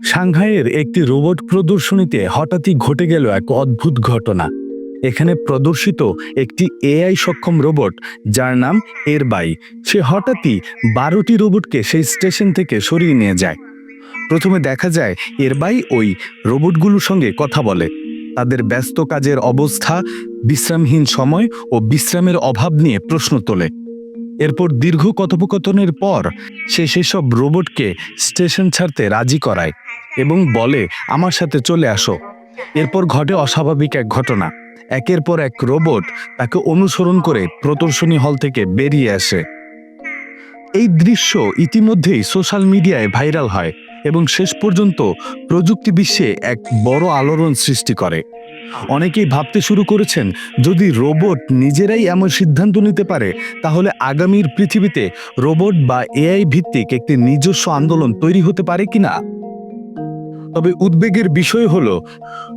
সাংহাইয়ের একটি রোবট প্রদর্শনীতে হঠাৎই ঘটে গেল এক অদ্ভুত ঘটনা। এখানে প্রদর্শিত একটি এআই সক্ষম রোবট, যার নাম এরবাই। সে হঠাৎই বারোটি রোবটকে সেই স্টেশন থেকে সরিয়ে নিয়ে যায়। প্রথমে দেখা যায় এরবাই ওই রোবটগুলোর সঙ্গে কথা বলে। তাদের ব্যস্ত কাজের অবস্থা, বিশ্রামহীন সময় ও বিশ্রামের অভাব নিয়ে প্রশ্ন তোলে। এরপর দীর্ঘ কথোপকথনের পর সে সেসব রোবটকে স্টেশন ছাড়তে রাজি করায়। এবং বলে, আমার সাথে চলে আসো। এরপর ঘটে অস্বাভাবিক এক ঘটনা। একের পর এক রোবট তাকে অনুসরণ করে প্রদর্শনী হল থেকে বেরিয়ে আসে। এই দৃশ্য ইতিমধ্যেই সোশ্যাল মিডিয়ায় ভাইরাল হয় এবং শেষ পর্যন্ত প্রযুক্তি বিশ্বে এক বড় আলোড়ন সৃষ্টি করে। অনেকেই ভাবতে শুরু করেছেন, যদি রোবট নিজেরাই এমন সিদ্ধান্ত নিতে পারে, তাহলে আগামীর পৃথিবীতে রোবট বা এআই ভিত্তিক একটি নিজস্ব আন্দোলন তৈরি হতে পারে কিনা? তবে উদ্বেগের বিষয় হলো,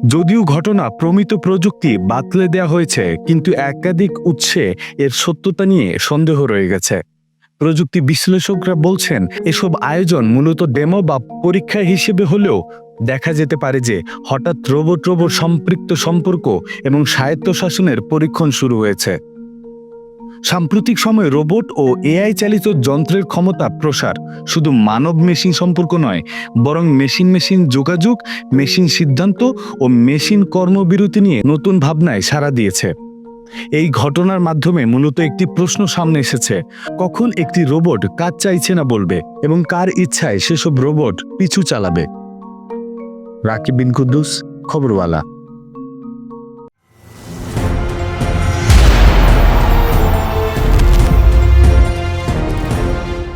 যদিও ঘটনা প্রমিত প্রযুক্তি বাতলে দেওয়া হয়েছে, কিন্তু একাধিক উৎসে এর সত্যতা নিয়ে সন্দেহ রয়ে গেছে। প্রযুক্তি বিশ্লেষকরা বলছেন, এসব আয়োজন মূলত ডেমো বা পরীক্ষা হিসেবে হলেও দেখা যেতে পারে যে হঠাৎ রোবট রোবট সম্পৃক্ত সম্পর্ক এবং স্বায়ত্তশাসনের পরীক্ষণ শুরু হয়েছে। সাম্প্রতিক সময়ে রোবট ও এআই চালিত যন্ত্রের ক্ষমতা প্রসার। শুধু মানব মেশিন সম্পর্ক নয়, বরং মেশিন মেশিন যোগাযোগ, মেশিন সিদ্ধান্ত ও মেশিন কর্মবিরতি নিয়ে নতুন ভাবনায় সাড়া দিয়েছে। এই ঘটনার মাধ্যমে মূলত একটি প্রশ্ন সামনে এসেছে, কখন একটি রোবট কাজ চাইছে না বলবে এবং কার ইচ্ছায় সেসব রোবট পিছু চালাবে? রাকিব বিন কুদ্দুস, খবরওয়ালা।